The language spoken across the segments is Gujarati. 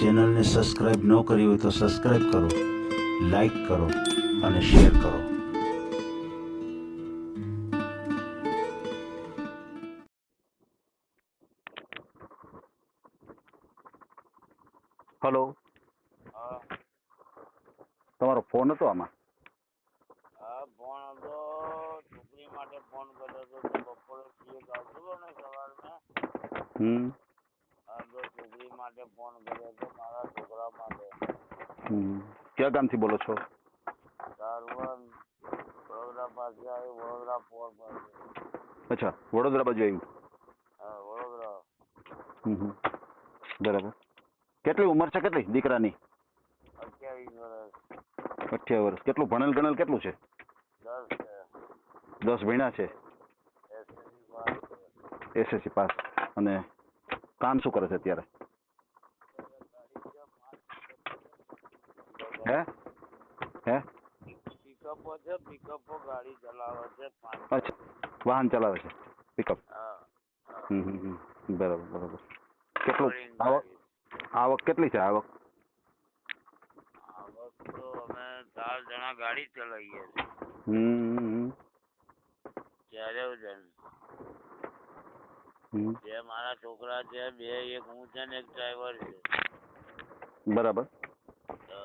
ચેનલને સબસ્ક્રાઈબ ન કરી હોય તો સબસ્ક્રાઈબ કરો લાઈક કરો અને શેર કરો. હલો. હા. તમારો ફોન હતો આમાં? હા ફોન હતો. છોકરી માટે ફોન કર્યો હતો. તો બપોરે આવતો હતો ને સવારમાં હમ. માટે ફોન કર્યો હતો મારા છોકરા માટે. કયા ગામથી બોલો છો? કારવન વડોદરા પાસે આવ્યું વડોદરા ફોન પાસે. અચ્છા વડોદરા બાજુ આવ્યું? હા વડોદરા. હમ. બરાબર. કેટલી ઉંમર છે કેટલી દીકરાની? અઠ્યાવીસ વર્ષ અઠ્યાવીસ વર્ષ કેટલું ભણેલ ગણેલ કેટલું છે? દસ છે. દસ ભણ્યા છે? S S C pass. અને કામ શું કરે છે અત્યારે? હે હે પિકઅપો છે પિકઅપો ગાડી ચલાવે છે પાંચ અચ્છા વાહન ચલાવે છે પિકઅપ હા હમ હમ હમ. બરાબર બરાબર કેટલું Touring આવક ગાડી. આવક કેટલી છે આવક આવક તો અમે ચાર જણા ગાડી ચલાવીએ છીએ હમ હમ, ચારે જણ હમ બે મારા છોકરા છે બે એક હું છે ને એક ડ્રાઈવર છે બરાબર તો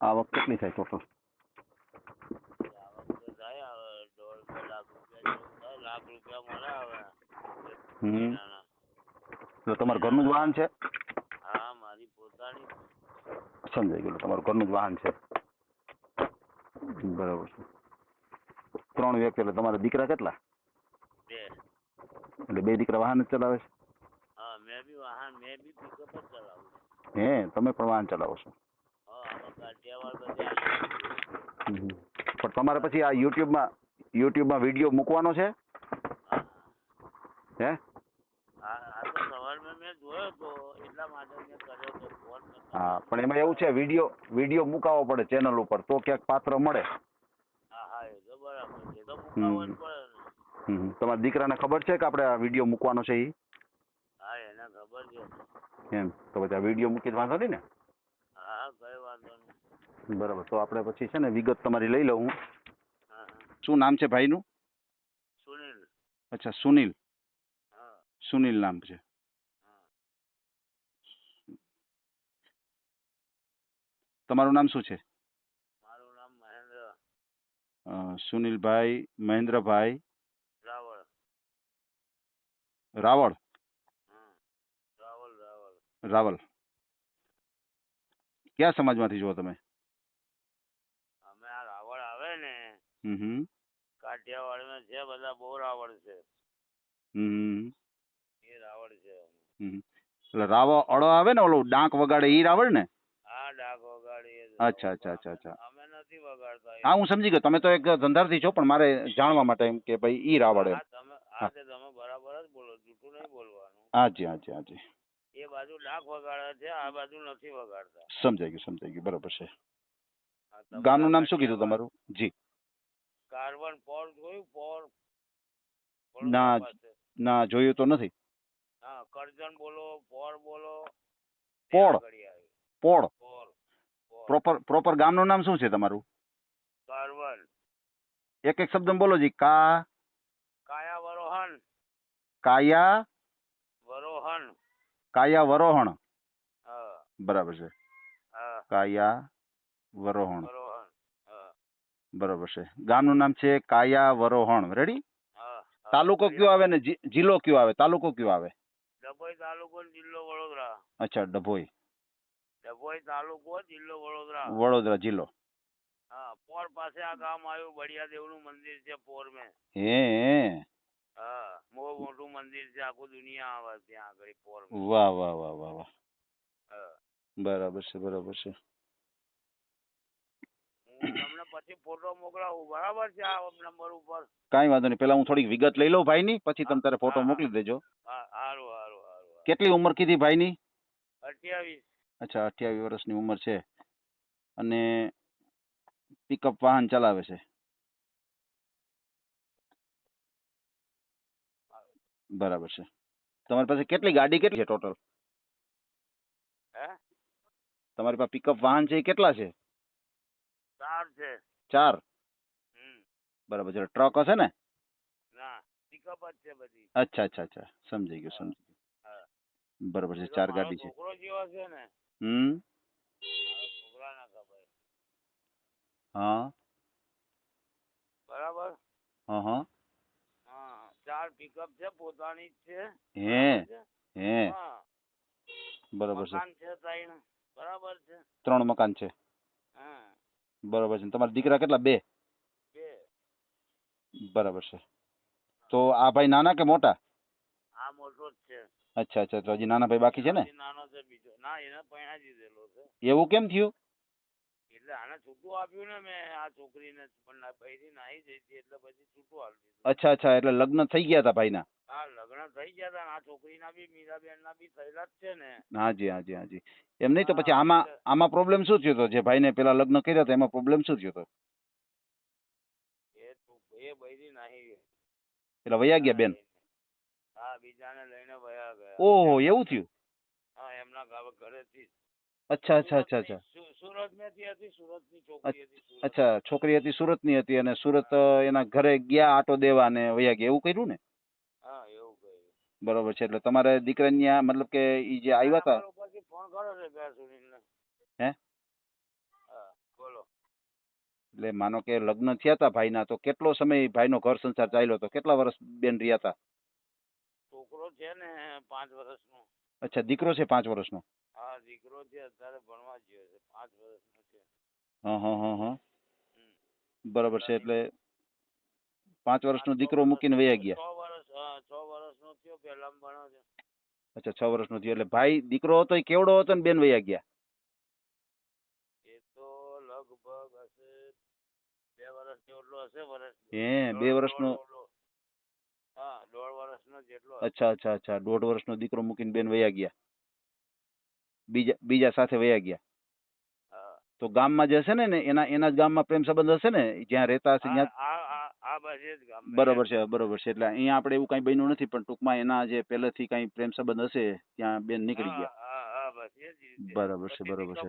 આવક કેટલી થાય ટોટલ તો હમ. તમારું ઘરનું જ વાહન છે? હા મારી પોતાની. સમજાઈ ગયું તમારું ઘરનું જ વાહન છે. બરાબર છે. ત્રણ વ્યક્તિ એટલે તમારા દીકરા કેટલા? બે. એટલે બે દીકરા વાહન જ ચલાવે છે? હા મેં બી વાહન મેં બી પિકઅપ જ ચલાવું હે તમે પણ વાહન ચલાવો છો હા આમાં કાઠિયાવાડ બધે આવી હમ. પણ તમારે પછી આ યુટ્યુબમાં યુટ્યુબમાં વીડિયો મૂકવાનો છે? હા. હે? પણ એમાં એવું છે વીડિયો વીડિયો મુકાવો પડે ચેનલ ઉપર તો ક્યાંક પાત્ર મળે. તમારા દીકરાને ખબર છે કે આપણે આ વીડિયો મૂકવાનો છે એ હા એને ખબર છે. ને. એમ. તો પછી આ વીડિયો મૂકી જ વાંધો નહીં ને? હા કઈ વાંધો નહીં. બરાબર. તો આપણે પછી છે ને વિગત તમારી લઈ લઉં હું. શું નામ છે ભાઈનું? સુનિલ. અચ્છા સુનિલ. સુનિલ નામ છે. તમારું નામ શું છે? મારું નામ મહેન્દ્ર. સુનિલભાઈ મહેન્દ્રભાઈ. રાવળ. રાવળ? રાવલ રાવલ રાવલ કયા સમાજમાંથી છો તમે અમે આ રાવળ આવે ને હમ હમ. છે બધા બહુ રાવણ છે હમ એ રાવણ છે હમ. એટલે રાવળ અળો આવે ને ઓલું ડાંક વગાડે ઈ રાવણ ને? હા ડાંક વગાડે અચ્છા, અચ્છા, અચ્છા, અચ્છા. અમે નથી વગાડતા હા હું સમજી ગયો. તમે તો એક ધંધાર્થી છો પણ મારે જાણવા માટે એમ કે ભાઈ ઈ રાવણ એમ. તમે હા તે તમે બરાબર જ બોલો જૂઠું નહીં બોલવાનું. હાજી હાજી હાજી. એ બાજુ ડાક વગાડે છે આ બાજુ નથી વગાડતા. સમજાઈ ગયું સમજાઈ ગયું. બરાબર છે. ગામનું નામ શું કીધું તમારું? જી. કાર્બન પોર જોયું પોર ના. ના જોયું તો નથી. હા કરજણ બોલો પોર બોલો પોળ. પોળ. પોર પોર. પ્રોપર પ્રોપર ગામનું નામ શું છે તમારું? કાર્બન એક એક શબ્દ બોલો જી. કા કાયા વરોહણ કાયા? વરોહણ કાયા વરોહણ. હા. બરાબર છે. કાયા વરોહણ. બરાબર છે. ગામનું નામ છે કાયા વરોહણ. રેડી. તાલુકો કયો આવે ને? જિલ્લો કયો આવે? તાલુકો કયો આવે? ડભોઈ તાલુકો જિલ્લો વડોદરા. અચ્છા ડભોઈ. ડભોઈ તાલુકો જિલ્લો વડોદરા. વડોદરા જિલ્લો. હા પોર પાસે આ ગામ આવ્યું બળિયા દેવનું મંદિર છે પોર મેં હે. હે. બહુ મોટું મંદિર છે આખું દુનિયા આવે ત્યાં આગળ પોર વાહ વાહ વાહ વાહ વાહ. બરાબર છે બરાબર છે. તમને પછી ફોટો મોકલાવું. બરાબર છે આ નંબર ઉપર. કાંઈ વાંધો નહીં. પેલા હું થોડીક વિગત લઈ લઉં ભાઈની પછી તમે તારે ફોટો મોકલી દેજો. સારું સારું સારું કેટલી ઉંમર કીધી ભાઈની? અઠ્યાવીસ. અચ્છા અઠ્યાવીસ વર્ષની ઉંમર છે. અને પિકઅપ વાહન ચલાવે છે. બરાબર છે. તમારી પાસે કેટલી ગાડી કેટલી છે ટોટલ હે? તમારી પાસે પિકઅપ વાહન છે એ કેટલા છે? ચાર છે. ચાર? બરાબર છે. ટ્રક હશે ને? ના પિકઅપ જ છે બધી. અચ્છા અચ્છા અચ્છા. સમજી ગયો સમજી ગયો. બરાબર છે ચાર ગાડી છે. છોકરો જેવો છે ને હમ? છોકરા ના ખબર. હા. બરાબર? હા હા. હા ચાર પિકઅપ છે પોતાની જ છે. હે હે. હા. બરાબર છે. મકાન છે ત્રણ. બરાબર છે? ત્રણ મકાન છે. હા. બરાબર છે. તમારા દીકરા કેટલા? બે? બે. બરાબર છે. તો આ ભાઈ નાના કે મોટા? આ મોટો જ છે. અચ્છા અચ્છા. તો હજી નાના ભાઈ બાકી છે ને? નાનો છે બીજો. ના એને પૈણા દીધેલો છે. એવું કેમ થયું? એટલે આને છૂટું આપ્યું ને મેં આ છોકરીને પણ બૈરી નાહી જઈ હતી એટલે પછી છૂટું આપી દીધું. અચ્છા અચ્છા એટલે લગ્ન થઈ ગયા હતા ભાઈના? હા લગ્ન થઈ ગયા હતા આ છોકરીના બી મીરાબેન ના બી થયેલા જ છે ને. હાજી હાજી હાજી એમ નહીં તો પછી આમાં આમાં પ્રોબ્લેમ શું થયો હતો જે ભાઈને પેલા લગ્ન કર્યા હતા એમાં પ્રોબ્લેમ શું થયો હતો એ બૈરી નાહી એટલે વયા ગયા બેન? હા બીજાને લઈને વયા ગયા. ઓહો એવું થયું? હા એમના ઘરેથી અચ્છા અચ્છા અચ્છા અચ્છા. સુરતની છોકરી હતી સુરત. અચ્છા છોકરી હતી અને સુરત એના ઘરે ગયા આટો દેવા ને વયા ગયા. એવું કર્યું ને? બરોબર છે એટલે તમારે દીકરાની ત્યાં મતલબ કે ઈ જે આવ્યા હતા? હે? હા બોલો. એટલે માનો કે લગ્ન થયા હતા ભાઈના તો કેટલો સમય ભાઈનો ઘર સંસાર ચાલ્યો હતો કેટલા વર્ષ બેન રહ્યા હતા છોકરો છે ને પાંચ વર્ષનો. અચ્છા દીકરો છે પાંચ વર્ષનો? હા દીકરો છે અત્યારે ભણવા ગયો છે પાંચ વર્ષનો છે. હા હા હા હા. હમ. બરોબર છે એટલે પાંચ વર્ષનો દીકરો મૂકીને વયા ગયા. છ વર્ષ હા છ વર્ષનો થયો પહેલા ભણો છે અચ્છા છ વર્ષનો થયો એટલે ભાઈ દીકરો હતો એ કેવડો હતો ને બેન વયા ગયા? એ તો લગભગ હશે બે વર્ષ જેટલો હશે વર્ષ. હે દોઢ- બે વર્ષનો દોઢ- દોઢ- હા દોઢ વર્ષનો જેટલો હશે. અચ્છા અચ્છા અચ્છા દોઢ વર્ષનો દીકરો મૂકીને બેન વયા ગયા. બીજા બીજા સાથે વયા ગયા. તો ગામમાં જે હશે ને એના એના જ ગામમાં પ્રેમ સંબંધ હશે ને જ્યાં રહેતા હશે ત્યાં બરોબર છે બરોબર છે. એટલે અહીંયા આપણે એવું કઈ બન્યું નથી પણ ટૂંકમાં એના જે પહેલેથી કઈ પ્રેમ સંબંધ હશે ત્યાં બેન નીકળી ગયા. બરાબર છે બરોબર છે.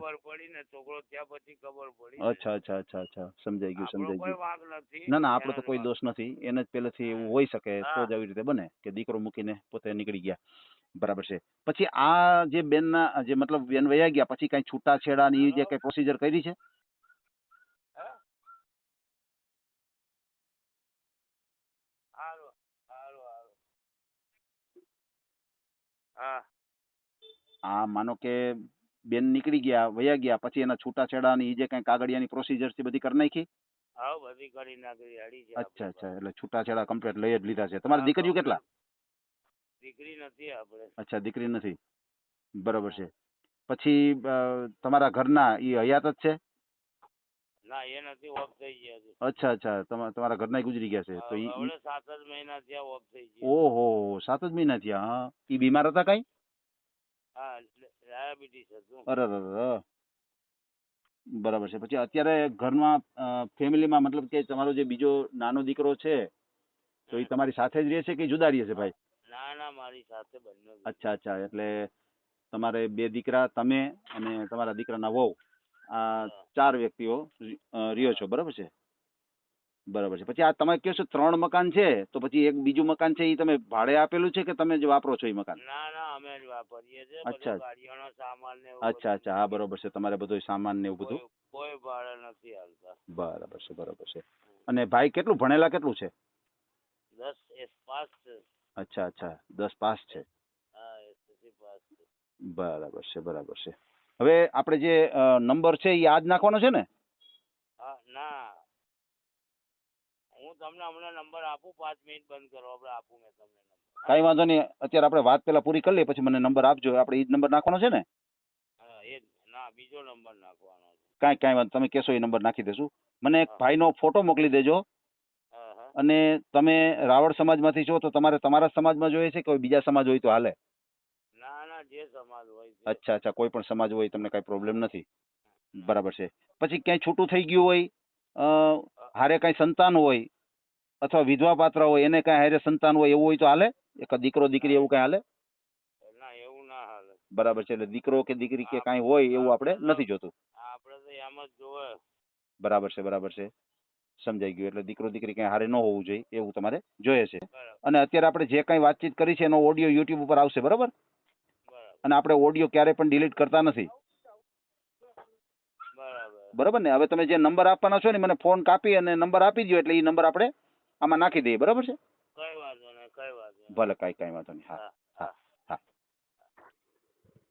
અચ્છા અચ્છા અચ્છા અચ્છા સમજાઈ ગયું સમજાઈ ગયું. ના ના આપણો તો કોઈ દોષ નથી. એને જ પહેલેથી એવું. હોઈ શકે તો જ આવી રીતે બને કે દીકરો મૂકીને પોતે નીકળી ગયા. બરાબર છે. પછી આ જે બેનના જે મતલબ બેન વયા ગયા પછી કઈ છૂટાછેડા ની જે કઈ પ્રોસિજર કરી છે? આ માનો કે બેન નીકળી ગયા વયા ગયા પછી એના છૂટાછેડા ની જે કઈ કાગળિયાની પ્રોસિજર છે બધી કરી નાખી? હા બધી કરી નાખી અચ્છા અચ્છા એટલે છૂટાછેડા કમ્પ્લીટ લઈ જ લીધા છે. તમારી દીકરીઓ કેટલા? દીકરી નથી આપણે. અચ્છા દીકરી નથી. બરોબર છે. પછી તમારા ઘરના ઈ હયાત જ છે? ના એ નથી ઓફ થઈ ગયા છે અચ્છા અચ્છા તમારા ઘરના ગુજરી ગયા છે. તો ઈ- સાત જ મહિના થયા ઓફ થઈ ગયા. ઓહો સાત જ મહિના થયા હા? એ બીમાર હતા કઈ? હા ડાયાબિટીસ હતું. અરે અરે અરે. બરાબર છે. પછી અત્યારે ઘરમાં ફેમિલીમાં મતલબ કે તમારો જે બીજો નાનો દીકરો છે તો એ તમારી સાથે જ રહે છે કે જુદા રહે છે ભાઈ? ના ના મારી સાથે બંને અચ્છા અચ્છા એટલે તમારે બે દીકરા તમે અને તમારા દીકરાના વહુ. આ ચાર વ્યક્તિઓ રહ્યો છો બરાબર છે? બરાબર છે. પછી આ તમે કહો છો ત્રણ મકાન છે તો પછી એક બીજું મકાન છે એ તમે ભાડે આપેલું છે કે તમે જ વાપરો છો એ મકાન? ના ના અમે જ વાપરીએ છીએ. અચ્છા. સામાન ને અચ્છા અચ્છા હા બરોબર છે. તમારે બધો સામાન ને એવું બધું? કોઈ ભાડે નથી હાલતા. બરાબર છે બરાબર છે. અને ભાઈ કેટલું ભણેલા કેટલું છે? દસ પાસ છે. અચ્છા અચ્છા. દસ પાસ છે. બરાબર છે બરાબર છે. હવે આપણે જે નંબર છે એ આજ નાખવાનો છે ને? હા ના. હું તમને હમણાં નંબર આપું પાંચ મિનિટ બંધ કરો. આપણે આપું મેં તમને કાંઈ વાંધો નહીં. અત્યારે આપણે વાત પેલા પૂરી કરી લઈએ પછી મને નંબર આપજો. આપણે એ જ નંબર નાખવાનો છે ને? હા એ ના બીજો નંબર નાખવાનો કાંઈ કાંઈ વાંધો તમે કહેશો એ નંબર નાખી દેશું. મને એક. ભાઈનો ફોટો મોકલી દેજો. અને તમે રાવળ સમાજમાંથી છો તો તમારે તમારા સમાજમાં જોઈએ છે કે કોઈ બીજા સમાજ હોય તો હાલે? ના ના જે સમાજ હોય અચ્છા અચ્છા કોઈ પણ સમાજ હોય તમને કાંઈ પ્રોબ્લેમ નથી? બરાબર છે. પછી ક્યાંય છૂટું થઈ ગયું હોય હારે કાંઈ સંતાન હોય અથવા વિધવા પાત્ર હોય એને કાંઈ હારે સંતાન હોય એવું હોય તો હાલે? એક દીકરો દીકરી એવું કાંઈ હાલે? બરાબર છે એટલે દીકરો કે દીકરી કે કાંઈ હોય એવું આપણે નથી જોતું. આપણે તો એમ જ જોવે. બરાબર છે બરાબર છે. સમજાઈ ગયું. એટલે દીકરો દીકરી કઈ હારે ન હોવું જોઈએ એવું તમારે જોઈએ છે. અને અત્યારે આપણે જે કઈ વાતચીત કરી છે એનો ઓડિયો યુટ્યુબ ઉપર આવશે બરાબર? અને આપણે ઓડિયો ક્યારે પણ ડિલીટ કરતા નથી. બરાબર. ને? હવે તમે જે નંબર આપવાનો છો ને મને ફોન કાપી અને નંબર આપી દો એટલે એ નંબર આપણે આમાં નાખી દઈએ બરાબર છે? ભલે કાંઈ કાંઈ વાંધો નહીં હા.